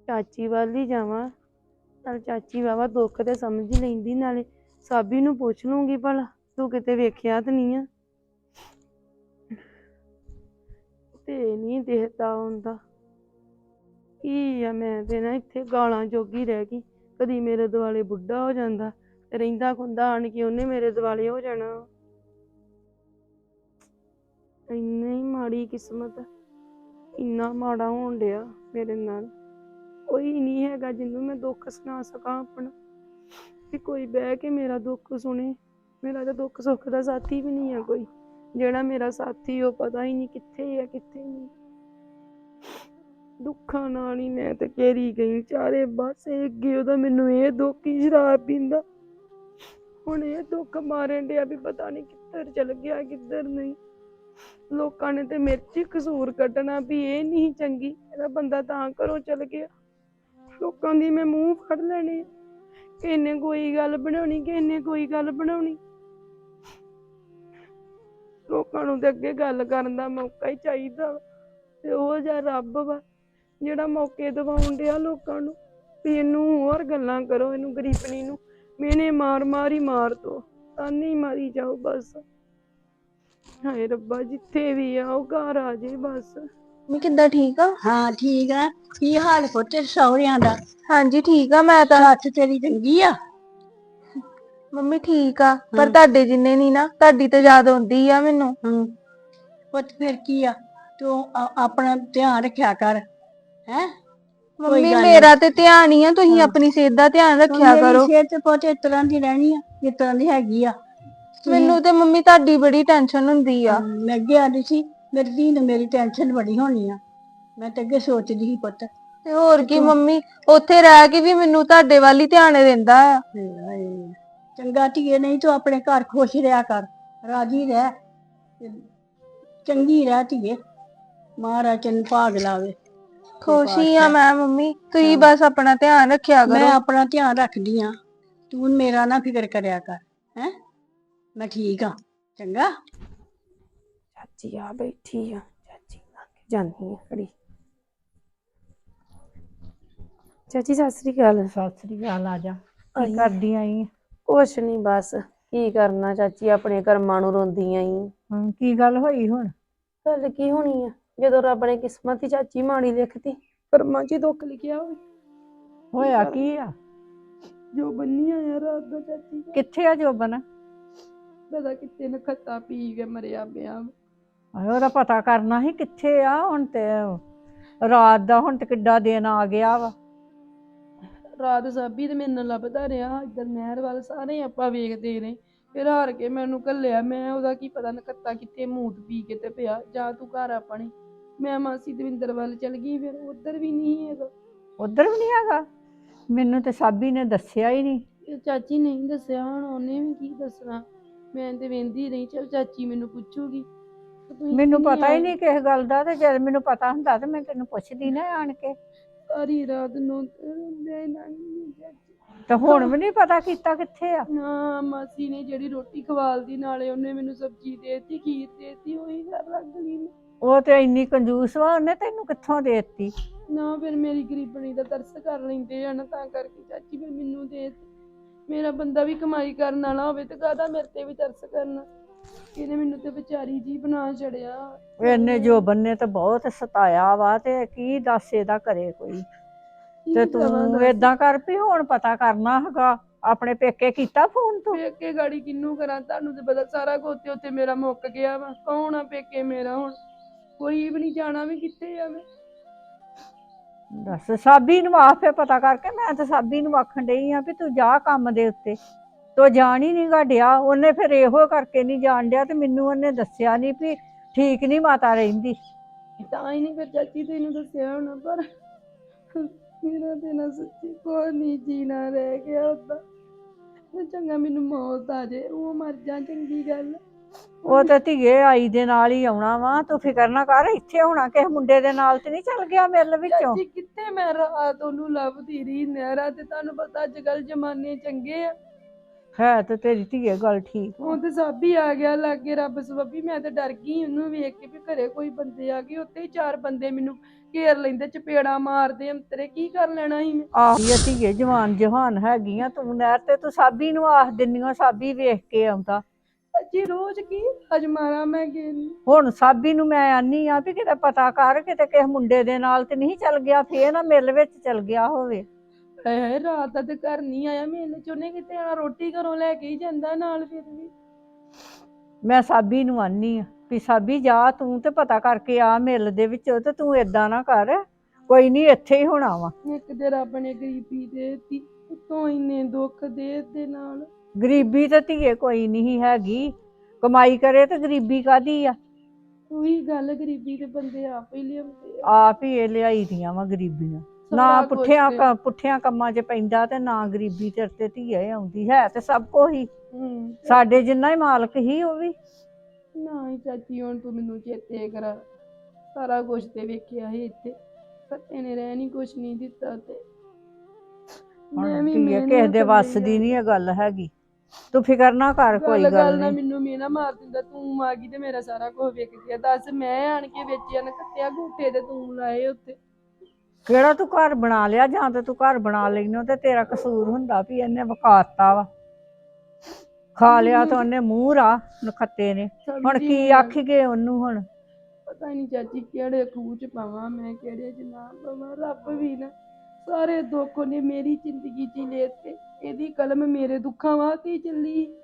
ਚਾਚੀ ਵੱਲ ਹੀ ਜਾਵਾਂ। ਨਾਲ ਚਾਚੀ ਵਾਵਾ ਦੁੱਖ ਤੇ ਸਮਝ ਹੀ ਲੈਂਦੀ, ਨਾਲੇ ਸਾਬੀ ਨੂੰ ਪੁੱਛ ਲੂੰਗੀ ਭਲਾ, ਤੂੰ ਕਿਤੇ ਵੇਖਿਆ ਤੇ ਨਹੀਂ ਆ? ਤੇ ਨਹੀਂ ਦੇਖਦਾ ਹੁੰਦਾ। ਕੀ ਆ, ਮੈਂ ਤੇ ਨਾ ਇੱਥੇ ਗਾਲਾਂ ਜੋਗੀ ਰਹਿ ਗਈ। ਕਦੀ ਮੇਰੇ ਦੁਆਲੇ ਬੁੱਢਾ ਹੋ ਜਾਂਦਾ। ਰਹਿੰਦਾ ਖੁੰਦਾ ਆਣ ਕੇ ਉਹਨੇ ਮੇਰੇ ਦੁਆਲੇ ਹੋ ਜਾਣਾ। ਇੰਨੀ ਮਾੜੀ ਕਿਸਮਤ, ਇੰਨਾ ਮਾੜਾ ਹੋਣ ਡਿਆ ਮੇਰੇ ਨਾਲ। ਕੋਈ ਨਹੀਂ ਹੈਗਾ ਜਿਹਨੂੰ ਮੈਂ ਦੁੱਖ ਸੁਣਾ ਸਕਾਂ ਆਪਣਾ। ਵੀ ਕੋਈ ਬਹਿ ਕੇ ਮੇਰਾ ਦੁੱਖ ਸੁਣੇ। ਮੇਰਾ ਤਾਂ ਦੁੱਖ ਸੁੱਖ ਦਾ ਸਾਥੀ ਵੀ ਨਹੀਂ ਆ ਕੋਈ। ਜਿਹੜਾ ਮੇਰਾ ਸਾਥੀ ਉਹ ਪਤਾ ਹੀ ਨਹੀਂ ਕਿੱਥੇ ਆ, ਕਿੱਥੇ ਨਹੀਂ। ਦੁੱਖਾਂ ਨਾਲ ਹੀ ਮੈਂ ਤੇ ਘੇਰੀ ਗਈ। ਚਾਰੇ ਬਸ ਅੱਗੇ ਉਹਦਾ ਮੈਨੂੰ ਇਹ ਦੁੱਖ ਹੀ ਸ਼ਰਾਬ ਪੀਂਦਾ। ਹੁਣ ਇਹ ਦੁੱਖ ਮਾਰਨ ਡਿਆ ਵੀ ਪਤਾ ਨਹੀਂ ਕਿੱਧਰ ਚਲ ਗਿਆ, ਕਿੱਧਰ ਨਹੀਂ ਲੋਕਾਂ ਨੇ ਤੇ ਮੇਰੇ 'ਚ ਹੀ ਕਸੂਰ ਕੱਢਣਾ ਵੀ ਇਹ ਨਹੀਂ ਚੰਗੀ, ਇਹਦਾ ਬੰਦਾ ਤਾਂ ਘਰੋਂ ਚਲ ਗਿਆ ਲੋਕਾਂ ਦੀ ਮੈਂ ਮੂੰਹ ਫੜ ਲੈਣੇ ਆ। ਕਿਸੇ ਨੇ ਕੋਈ ਗੱਲ ਬਣਾਉਣੀ, ਕਿਸੇ ਨੇ ਕੋਈ ਗੱਲ ਬਣਾਉਣੀ ਲੋਕਾਂ ਨੂੰ ਤੇ ਅੱਗੇ ਗੱਲ ਕਰਨ ਦਾ ਮੌਕਾ ਹੀ ਚਾਹੀਦਾ ਵਾ। ਤੇ ਉਹ ਜਿਹਾ ਰੱਬ ਵਾ, ਜਿਹੜਾ ਮੌਕੇ ਦਿਵਾਉਣ ਡਿਆ ਲੋਕਾਂ ਨੂੰ ਵੀ ਇਹਨੂੰ ਹੋਰ ਗੱਲਾਂ ਕਰੋ, ਇਹਨੂੰ ਗਰੀਬਣੀ ਨੂੰ ਮੈਨੇ ਮਾਰ ਮਾਰ ਹੀ ਮਾਰ ਦੋ ਤਾਨੀ ਮਾਰੀ ਜਾਓ ਬਸ ਹਾਏ ਰੱਬਾ ਜਿੱਥੇ ਵੀ ਆ ਉਹ ਘਰ ਆ ਜੇ ਬਸ ਮੈਂ ਕਿੱਦਾਂ ਠੀਕ ਆ ਹਾਂ ਠੀਕ ਆ ਕੀ ਹਾਲ ਪੁੱਤ ਸਹੁਰਿਆਂ ਦਾ ਹਾਂਜੀ ਠੀਕ ਆ ਮੈਂ ਤਾਂ ਹੱਥ ਤੇਰੀ ਚੰਗੀ ਆ ਮੰਮੀ ਠੀਕ ਆ ਪਰ ਤੁਹਾਡੇ ਜਿੰਨੇ ਨਹੀਂ ਨਾ ਤੁਹਾਡੀ ਤੇ ਯਾਦ ਆਉਂਦੀ ਆ ਮੈਨੂੰ ਹੂੰ ਪੁੱਤ ਫਿਰ ਕੀ ਆ ਤੂੰ ਆ- ਆਪਣਾ ਧਿਆਨ ਰੱਖਿਆ ਕਰ ਹੈ ਮੰਮੀ ਨੀ। ਮੇਰਾ ਤੇ ਧਿਆਨ ਹੀ ਆ ਤੁਸੀਂ ਆਪਣੀ ਸਿਹਤ ਦਾ ਧਿਆਨ ਰੱਖਿਆ ਕਰੋ। ਸਿਹਤ ਪੁੱਤ ਇਸ ਤਰ੍ਹਾਂ ਦੀ ਰਹਿਣੀ ਆ ਜਿਸ ਤਰ੍ਹਾਂ ਦੀ ਹੈਗੀ ਆ। ਮੈਨੂੰ ਤੇ ਮੰਮੀ ਤੁਹਾਡੀ ਬੜੀ ਟੈਨਸ਼ਨ ਹੁੰਦੀ ਆ। ਮੈਂ ਅੱਗੇ ਆਦੀ ਸੀ ਮੇਰੀ ਧੀ ਨੂੰ ਮੇਰੀ ਟੈਨਸ਼ਨ ਬੜੀ ਹੋਣੀ ਆ। ਮੈਂ ਤਾਂ ਅੱਗੇ ਸੋਚਦੀ ਸੀ ਪੁੱਤ। ਤੇ ਹੋਰ ਕੀ ਮੰਮੀ ਉੱਥੇ ਰਹਿ ਕੇ ਵੀ ਮੈਨੂੰ ਤੁਹਾਡੇ ਵੱਲ ਹੀ ਧਿਆਨ ਦਿੰਦਾ ਆ। ਚੰਗਾ ਧੀਏ ਨਹੀਂ ਤੂੰ ਆਪਣੇ ਘਰ ਖੁਸ਼ ਰਿਹਾ ਕਰ। ਰਾਜੀ ਰਹਿ। ਚੰਗੀ ਰਹਿ ਧੀਏ। ਮਹਾਰਾਜ ਤੈਨੂੰ ਭਾਗ ਲਾਵੇ। ਖੁਸ਼ ਹੀ ਆ ਮੈਂ ਮੰਮੀ ਤੁਸੀਂ ਬਸ ਆਪਣਾ ਧਿਆਨ ਰੱਖਿਆ ਮੈਂ ਕਰੋ। ਆਪਣਾ ਧਿਆਨ ਰੱਖਦੀ ਆ ਤੂੰ ਮੇਰਾ ਨਾ ਫਿਕਰ ਕਰਿਆ ਕਰ ਹੈ? ਮੈਂ ਠੀਕ ਆ ਚੰਗਾ? ਚਾਚੀ ਆ ਬੈਠੀ ਆ। ਚਾਚੀ ਲੱਗ ਜਾਂਦੀ ਆ ਖੜੀ। ਚਾਚੀ ਸਤਿ ਸ੍ਰੀ ਅਕਾਲ। ਸਤਿ ਸ੍ਰੀ ਅਕਾਲ ਆ ਜਾ। ਕੀ ਕਰਦੀ ਆਈ? ਕੁਛ ਨਹੀਂ ਬਸ ਕੀ ਕਰਨਾ ਚਾਚੀ ਆਪਣੇ ਕਰਮਾਂ ਨੂੰ ਰੋਂਦੀ ਆਈ। ਹਾਂ ਕੀ ਗੱਲ ਹੋਈ ਹੁਣ? ਗੱਲ ਕੀ ਹੋਣੀ ਆ? ਜਦੋਂ ਰੱਬ ਨੇ ਕਿਸਮਤ ਹੀ ਚਾਚੀ ਮਾੜੀ ਲਿਖਤੀ। ਕਰਮਾਂ 'ਚ ਹੀ ਦੁੱਖ ਲਿਖਿਆ ਹੋਵੇ। ਹੋਇਆ ਕੀ ਆ? ਜੋ ਬੰਨੀਆਂ ਆ ਰਾਤ ਦਾ ਚਾਚੀ ਦਾ। ਕਿੱਥੇ ਆ ਜੋਬਨ? ਪਤਾ ਕਿਤੇ ਨਖੱਤਾ ਪੀ ਕੇ ਮਰਿਆ ਪਿਆ। ਆਏ ਉਹਦਾ ਪਤਾ ਕਰਨਾ ਸੀ ਕਿੱਥੇ ਆ ਹੁਣ ਤੇ ਰਾਤ ਦਾ ਹੁਣ ਤੇ ਕਿੱਡਾ ਦਿਨ ਆ ਗਿਆ ਵਾ। ਰਾਤ ਸਾਬੀ ਤੇ ਮੇਰੇ ਨਾਲ ਲੱਭਦਾ ਰਿਹਾ ਇੱਧਰ ਨਹਿਰ ਵੱਲ ਸਾਰੇ ਆਪਾਂ ਵੇਖਦੇ ਰਹੇ। ਫਿਰ ਹਾਰ ਕੇ ਮੈਨੂੰ ਘੱਲਿਆ ਮੈਂ ਉਹਦਾ ਕੀ ਪਤਾ ਨਕੱਤਾ ਕਿੱਥੇ ਮੂਤ ਪੀ ਕੇ ਤੇ ਪਿਆ ਜਾ ਤੂੰ ਘਰ ਆਪਣੀ। ਮੈਂ ਮਾਸੀ ਦਵਿੰਦਰ ਵੱਲ ਚਲ ਗਈ ਫਿਰ ਉਧਰ ਵੀ ਨਹੀਂ ਹੈਗਾ। ਉਧਰ ਵੀ ਨਹੀਂ ਹੈਗਾ? ਮੈਨੂੰ ਤੇ ਸਾਬੀ ਨੇ ਦੱਸਿਆ ਹੀ ਨਹੀਂ। ਇਹ ਚਾਚੀ ਨਹੀਂ ਦੱਸਿਆ ਹੁਣ ਉਹਨੇ ਵੀ ਕੀ ਦੱਸਣਾ? ਮੈਂ ਤੇ ਵੇਂਦੀ ਰਹੀ ਚਲ ਚਾਚੀ ਮੈਨੂੰ ਪੁੱਛੂਗੀ। ਤੇ ਤੁਸੀਂ ਮੈਨੂੰ ਪਤਾ ਹੀ? ਨਹੀਂ ਕਿਸ ਗੱਲ ਦਾ ਤੇ ਜਦ ਮੈਨੂੰ ਪਤਾ ਹੁੰਦਾ ਤੇ ਮੈਂ ਤੈਨੂੰ ਪੁੱਛਦੀ ਨਾ ਆਣ ਕੇ। ਸਾਰੀ ਰਾਤ ਨੂੰ ਰੋਂਦੇ ਲੰਘੀ ਚਾਚੀ ਤੇ ਹੁਣ ਵੀ ਨਹੀਂ ਪਤਾ ਕੀਤਾ ਕਿੱਥੇ ਆ। ਨਾ ਮਾਸੀ ਨੇ ਜਿਹੜੀ ਰੋਟੀ ਖਵਾਲਦੀ ਨਾਲੇ ਉਹਨੇ ਮੈਨੂੰ ਸਬਜ਼ੀ ਦੇਤੀ ਖੀਰ ਦੇਤੀ ਉਹੀ ਕਰ ਲਈ ਮੈਂ। ਉਹ ਤੇ ਇੰਨੀ ਕੰਜੂਸ ਵਾ ਉਹਨੇ ਤੈਨੂੰ ਕਿੱਥੋਂ ਦੇ ਦਿੱਤੀ? ਨਾ ਫਿਰ ਮੇਰੀ ਗਰੀਬਣੀ ਦਾ ਤਰਸ ਕਰ ਲੈਂਦੇ ਆ ਨਾ ਤਾਂ ਕਰਕੇ ਚਾਚੀ ਫਿਰ ਮੈਨੂੰ ਦੇ ਦਿੱਤੀ। ਮੇਰਾ ਬੰਦਾ ਵੀ ਕਮਾਈ ਕਰਨ ਵਾਲਾ ਹੋਵੇ ਤੇ ਕਾਹਦਾ ਮੇਰੇ ਤੇ ਵੀ ਤਰਸ ਕਰਨਾ। ਇਹਨੇ ਮੈਨੂੰ ਤੇ ਵਿਚਾਰੀ ਜੀ ਬਣਾ ਛੜਿਆ ਇਹਨੇ ਜੋ ਬੰਨੇ ਤੇ ਬਹੁਤ ਸਤਾਇਆ ਵਾ ਤੇ ਕੀ ਦੱਸ ਇਹਦਾ ਕਰੇ ਕੋਈ? ਤੇ ਤੂੰ ਏਦਾਂ ਕਰ ਵੀ ਹੁਣ ਪਤਾ ਕਰਨਾ ਹੈਗਾ ਆਪਣੇ ਪੇਕੇ ਕੀਤਾ ਫੋਨ ਤੂੰ? ਪੇਕੇ ਗਾੜੀ ਕਿੰਨੂੰ ਕਰਾਂ? ਤੁਹਾਨੂੰ ਤੇ ਪਤਾ ਸਾਰਾ ਕੁਝ ਤੇ ਉੱਤੇ ਮੇਰਾ ਮੁੱਕ ਗਿਆ ਵਾ। ਕੌਣ ਆ ਪੇਕੇ ਮੇਰਾ ਹੁਣ? ਕੋਈ ਵੀ ਨਹੀਂ ਜਾਣਾ ਵੀ ਕਿੱਥੇ ਜਾਵੇ ਦੱਸ ਸਾਬੀ ਨੂੰ ਆਫੇ ਪਤਾ ਕਰਕੇ ਮੈਂ ਤਾਂ ਸਾਬੀ ਨੂੰ ਆਖਣ ਡਈ ਆ ਵੀ ਤੂੰ ਜਾ ਕੰਮ ਦੇ ਉੱਤੇ। ਤੂੰ ਜਾਣ ਹੀ ਨਹੀਂ ਡਿਆ ਉਹਨੇ ਫਿਰ ਇਹੋ ਕਰਕੇ ਨਹੀਂ ਜਾਣ ਡਿਆ ਤੇ ਮੈਨੂੰ ਉਹਨੇ ਦੱਸਿਆ ਨਹੀਂ ਵੀ ਠੀਕ ਨਹੀਂ ਮਾਤਾ ਰਹਿੰਦੀ। ਤਾਂ ਹੀ ਨਹੀਂ ਫਿਰ ਚਾਚੀ ਤੈਨੂੰ ਦੱਸਿਆ ਹੋਣਾ ਪਰ ਮੇਰਾ ਤੇ ਨਾ ਸੱਚੀ ਕੋਈ ਨਹੀਂ ਜੀਣਾ ਰਹਿ ਗਿਆ ਉਦਾਂ ਤੇ ਚੰਗਾ ਮੈਨੂੰ ਮੌਤ ਆ ਜੇ ਉਹ ਮਰ ਜਾ ਚੰਗੀ ਗੱਲ। ਉਹ ਤੇ ਧੀਏ ਆਈ ਦੇ ਨਾਲ ਹੀ ਆਉਣਾ ਵਾ ਤੂੰ ਫਿਕਰ ਨਾ ਕਰ ਇੱਥੇ ਹੋਣਾ ਕਿਸੇ ਮੁੰਡੇ ਦੇ ਨਾਲ ਤੇ ਨਹੀਂ ਚੱਲ ਗਿਆ ਮਿਲ ਵਿੱਚੋਂ? ਚਾਚੀ ਕਿੱਥੇ ਮੈਂ ਰਾਤ ਉਹਨੂੰ ਲੱਭਦੀ ਰਹੀ ਨਹਿਰਾ ਤੇ ਤੁਹਾਨੂੰ ਪਤਾ ਅੱਜ ਕੱਲ ਜਮਾਨੇ ਚੰਗੇ ਆ। ਹੈ ਤੇ ਤੇਰੀ ਧੀਏ ਗੱਲ ਠੀਕ ਉਹ ਤੇ ਸਾਬੀ ਆ ਗਿਆ ਲਾਗੇ ਰੱਬ ਸਬੱਬੀ ਮੈਂ ਤੇ ਡਰ ਗਈ ਉਹਨੂੰ ਵੇਖ ਕੇ ਵੀ ਘਰੇ ਕੋਈ ਬੰਦੇ ਆ ਗਏ ਉੱਤੇ ਹੀ ਚਾਰ ਬੰਦੇ ਮੈਨੂੰ ਘੇਰ ਲੈਂਦੇ ਚਪੇੜਾ ਮਾਰਦੇ ਅੰਤਰੇ ਕੀ ਕਰ ਲੈਣਾ ਸੀ ਮੈਂ? ਆਹ ਇਹ ਧੀਏ ਜਵਾਨ ਜਹਾਨ ਹੈਗੀਆਂ ਤੂੰ ਨਹਿਰ ਤੇ ਤੂੰ ਸਾਬੀ ਨੂੰ ਆਖ ਦਿੰਨੀਓ ਸਾਬੀ ਵੇਖ ਕੇ ਆਉਂਦਾ। ਅੱਜੀ ਰੋਜ਼ ਕੀ ਅੱਜ ਮਾਰਾਂ ਮੈਂ ਗਏ ਹੁਣ ਸਾਬੀ ਨੂੰ ਮੈਂ ਆਨੀ ਆ ਵੀ ਕਿਤੇ ਪਤਾ ਕਰ ਕਿਤੇ ਕਿਸੇ ਮੁੰਡੇ ਦੇ ਨਾਲ ਤੇ ਨਹੀਂ ਚੱਲ ਗਿਆ ਫੇਰ ਨਾ ਮਿਲ ਵਿੱਚ ਚੱਲ ਗਿਆ ਹੋਵੇ। ਹਾਏ ਹਾਏ ਰਾਤ ਦਾ ਤੇ ਘਰ ਨਹੀਂ ਆਇਆ ਮੇਲੇ ਚ ਉਹਨੇ ਕਿਤੇ ਆਣਾ ਰੋਟੀ ਘਰੋਂ ਲੈ ਕੇ ਹੀ ਜਾਂਦਾ ਨਾਲ ਫਿਰ ਵੀ। ਮੈਂ ਸਾਬੀ ਨੂੰ ਆਨੀ ਆ ਵੀ ਸਾਬੀ ਜਾ ਤੂੰ ਤੇ ਪਤਾ ਕਰਕੇ ਆ ਮਿਲ ਦੇ ਵਿੱਚੋਂ ਤੇ ਤੂੰ ਏਦਾਂ ਨਾ ਕਰ। ਕੋਈ ਨਹੀਂ ਇੱਥੇ ਹੀ ਹੋਣਾ ਵਾ। ਇੱਕ ਤੇ ਰੱਬ ਨੇ ਗਰੀਬੀ ਦੇਤੀ ਉਤੋਂ ਇੰਨੇ ਦੁੱਖ ਦੇ ਦੇ ਨਾਲ। ਗਰੀਬੀ ਤੇ ਧੀਏ ਕੋਈ ਨਹੀਂ ਹੈਗੀ ਕਮਾਈ ਕਰੇ ਤੇ ਗਰੀਬੀ ਕਾਦੀ ਆ? ਉਹੀ ਗੱਲ ਗਰੀਬੀ ਦੇ ਬੰਦੇ ਆਪ ਹੀ ਲਿਆਉਂਦੇ ਆ। ਆਪ ਹੀ ਇਹ ਲਿਆਈ ਦੀਆਂ ਵਾ ਗਰੀਬੀਆਂ। ਨਾ ਸਾਰਾ ਕੁਛ ਪੁੱਠਿਆਂ ਤੇ- ਕ- ਪੁੱਠਿਆਂ ਕੰਮਾਂ 'ਚ ਪੈਂਦਾ ਤੇ ਨਾ ਗਰੀਬੀ ਤੇਰੇ ਤੇ ਧੀਏ ਆਉਂਦੀ ਹੈ ਤੇ ਸਭ ਕੋ ਹੀ। ਹੂੰ। ਸਾਡੇ ਜਿੰਨਾ ਹੀ ਮਾਲਕ ਹੀ ਉਹ ਵੀ। ਨਾ ਹੀ ਚਾਚੀ ਹੁਣ ਤੂੰ ਮੈਨੂੰ ਚੇਤੇ ਕਰਾ। ਸਾਰਾ ਕੁਝ ਤੇ ਵੇਖਿਆ ਸੀ ਇੱਥੇ। ਫੱਤੇ ਨੇ ਰਹਿ ਨਹੀਂ ਕੁਛ ਨਹੀਂ ਦਿੱਤਾ ਤੇ। ਮੈਂ ਹੁਣ ਵੀ ਧੀਏ ਮਿਹਨਤ ਕਿਸੇ ਦੇ ਵੱਸ ਦੀ ਆ। ਨਹੀਂ ਇਹ ਗੱਲ ਹੈਗੀ। ਤੂੰ ਫਿਕਰ ਨਾ ਕਰ ਕੋਈ ਗੱਲ ਨਾ ਨਹੀਂ। ਮੈਨੂੰ ਮੇਨਾ ਮਾਰ ਦਿੰਦਾ। ਤੂੰ ਆ ਗਈ ਤੇ ਮੇਰਾ ਸਾਰਾ ਕੁਝ ਵਿਕ ਗਿਆ ਦੱਸ ਮੈਂ ਆਣ ਕੇ ਵੇਚਿਆ ਨਾ ਕੱਤਿਆ ਗੂਠੇ ਤੇ ਤੂੰ ਲਾਏ ਉੱਤੇ ਕਿਹੜਾ ਤੂੰ ਘਰ ਬਣਾ ਲਿਆ ਜਾਂ ਤੇ ਤੂੰ ਘਰ ਬਣਾ ਲੈਨੋ ਤੇ ਤੇਰਾ ਕਸੂਰ ਹੁੰਦਾ ਵੀ ਇਹਨੇ ਵਕਾਤਾ ਵਾ। ਖਾ ਲਿਆ ਤਾਂ ਉਹਨੇ ਮੂੰਹ ਰਾ ਨਖੱਤੇ ਨੇ। ਹੁਣ ਕੀ ਆਖੀਏ ਉਹਨੂੰ ਹੁਣ? ਪਤਾ ਨਹੀਂ ਚਾਚੀ ਕਿਹੜੇ ਖੂਹ ਚ ਪਾਵਾਂ ਮੈਂ ਕਿਹੜੇ ਚ ਨਾ ਪਾਵਾਂ ਰੱਬ ਵੀ ਨਾ ਸਾਰੇ ਦੁੱਖ ਨੇ ਮੇਰੀ ਜ਼ਿੰਦਗੀ ਚ ਲੈ ਤੇ ਇਹਦੀ ਕਲਮ ਮੇਰੇ ਦੁੱਖਾਂ ਵਾਸਤੇ ਚੱਲੀ।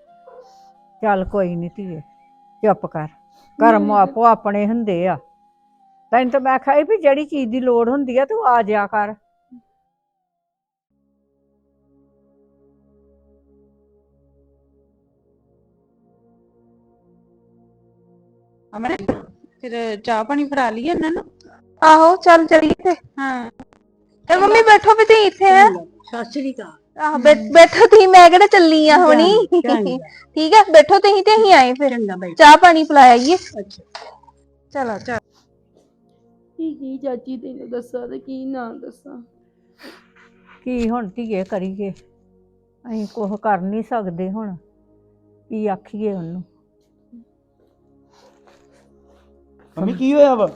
ਚੱਲ ਕੋਈ ਨਹੀਂ ਧੀਏ ਚੁੱਪ ਕਰ। ਕਰਮ ਆਪੋ ਆਪਣੇ ਹੁੰਦੇ ਆ। ਤੈਨੂੰ ਤਾਂ ਮੈਂ ਖਾਈ ਵੀ ਜਿਹੜੀ ਚੀਜ਼ ਦੀ ਲੋੜ ਹੁੰਦੀ ਆ ਤੂੰ ਆ ਜਾ ਕਰ। ਅਮਰ ਫਿਰ ਚਾਹ ਪਾਣੀ ਫੜਾ ਲਈਏ ਇਹਨਾਂ ਨੂੰ? ਆਹੋ ਚੱਲ ਚਲੀਏ ਤੇ। ਹਾਂ। ਤੇ ਮੰਮੀ ਬੈਠੋ ਵੀ ਤੁਸੀਂ ਇੱਥੇ ਹੈ? ਸਤਿ ਸ੍ਰੀ ਅਕਾਲ। ਆਹ ਬੈਠੋ ਤੁਸੀਂ ਮੈਂ ਕਿਹੜਾ ਚੱਲੀ ਆ ਹੁਣੀ। ਠੀਕ ਹੈ ਬੈਠੋ ਤੁਸੀਂ ਤੇ ਅਸੀਂ ਆਏ ਫਿਰ। ਚਾਹ ਪਾਣੀ ਪਿਲਾਈਏ ਅੱਛਾ। ਚਲੋ। ਕੀ ਕੀ ਚਾਚੀ ਤੈਨੂੰ ਦੱਸਾਂ ਤੇ ਕੀ ਨਾ ਦੱਸਾਂ? ਕੀ ਹੁਣ ਧੀਏ ਕਰੀਏ? ਅਸੀਂ ਕੁਝ ਕਰ ਨਹੀਂ ਸਕਦੇ ਹੁਣ। ਕੀ ਆਖੀਏ ਉਹਨੂੰ? ਮੰਮੀ ਕੀ ਹੋਇਆ ਵਾ?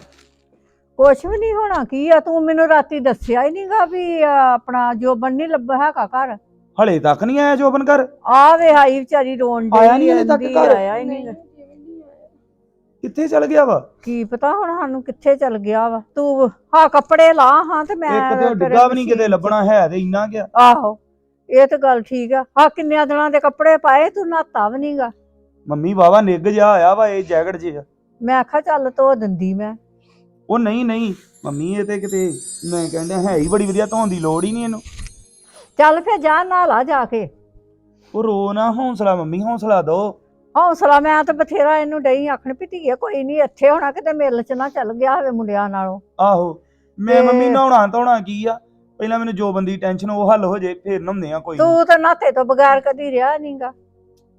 ਕੁਛ ਵੀ ਨਹੀਂ ਹੋਣਾ। ਕੀ ਆ? ਤੂੰ ਮੈਨੂੰ ਰਾਤੀ ਦੱਸਿਆ ਹੀ ਨਹੀਂਗਾ ਵੀ ਆ, ਆਪਣਾ ਜੋਬਨ ਨਹੀਂ ਲੱਭਾ ਹੈਗਾ ਘਰ। ਹਲੇ ਤੱਕ ਨਹੀਂ ਆਇਆ ਜੋਬਨ ਘਰ? ਆ ਵੇ ਆਈ ਵਿਚਾਰੀ ਰੋਣ ਡਈ ਆਇਆ ਨੀ ਹਲੇ ਤੱਕ ਆਂਦੀ ਘਰ? ਆਇਆ ਹੀ ਨਹੀਂ। ਕਿੱਥੇ ਚਲ ਗਿਆ ਵਾ? ਕੀ ਪਤਾ ਹੁਣ ਸਾਨੂੰ ਕਿੱਥੇ ਚਲ ਗਿਆ ਵਾ? ਤੂੰ ਹਾਂ ਕੱਪੜੇ ਲਾ ਹਾਂ ਤੇ ਮੈਂ ਇੱਕ ਤੇ ਉਹ ਤੇਰੇ ਡਿੱਗਾ ਵੀ ਨਹੀਂ ਕਿਤੇ ਲੱਭਣਾ ਹੈ ਤੇ ਇੰਨਾ ਗਿਆ ਆਹੋ ਇਹ ਤਾਂ ਗੱਲ ਠੀਕ ਆ। ਹਾਂ ਕਿੰਨਿਆਂ ਦਿਨਾਂ ਦੇ ਕੱਪੜੇ ਪਾਏ ਤੂੰ ਨਾਤਾ ਵੀ ਨਹੀਂਗਾ ਮੰਮੀ ਵਾਵਾ ਨਿੱਗ ਜਾ ਆਇਆ ਵਾ ਇਹ ਜੈਕਟ 'ਚ ਮੈਂ ਆਖਿਆ ਚੱਲ ਧੋ ਦਿੰਦੀ ਮੈਂ। ਉਹ ਨਹੀਂ ਨਹੀਂ ਮੰਮੀ ਇਹ ਤੇ ਕਿਤੇ ਮੈਂ ਕਹਿੰਦਾ ਹੈ ਹੀ ਬੜੀ ਵਧੀਆ ਧੋਣ ਦੀ ਲੋੜ ਹੀ ਨਹੀਂ ਇਹਨੂੰ। ਚੱਲ ਫਿਰ ਜਾ ਨਾਲਾ ਜਾ ਕੇ। ਉਹ ਰੋ ਨਾ ਹੌਸਲਾ ਮੰਮੀ ਹੌਸਲਾ ਦੋ। ਹੌਸਲਾ ਮੈਂ ਤਾਂ ਬਥੇਰਾ ਇਹਨੂੰ ਡਈ ਆਖਣ ਵੀ ਧੀਏ ਕੋਈ ਨਹੀਂ ਇੱਥੇ ਹੋਣਾ ਕਿਤੇ ਮਿਲ ਚ ਨਾ ਚੱਲ ਗਿਆ ਹੋਵੇ ਮੁੰਡਿਆਂ ਨਾਲੋਂ। ਆਹੋ ਮੈਂ ਤੇ- ਮੰਮੀ ਨਹਾਉਣਾ ਧੋਣਾ ਕੀ ਆ? ਪਹਿਲਾਂ ਮੈਨੂੰ ਜੋ ਬੰਦੀ ਟੈਨਸ਼ਨ ਉਹ ਹੱਲ ਹੋ ਜੇ ਫੇਰ ਨਹਾਉਂਦੇ ਆ ਕੋਈ ਨੀ। ਤੂੰ ਤਾਂ ਨਾਤੇ ਤੋਂ ਬਗੈਰ ਕਦੀ ਰਿਹਾ ਨਹੀਂਗਾ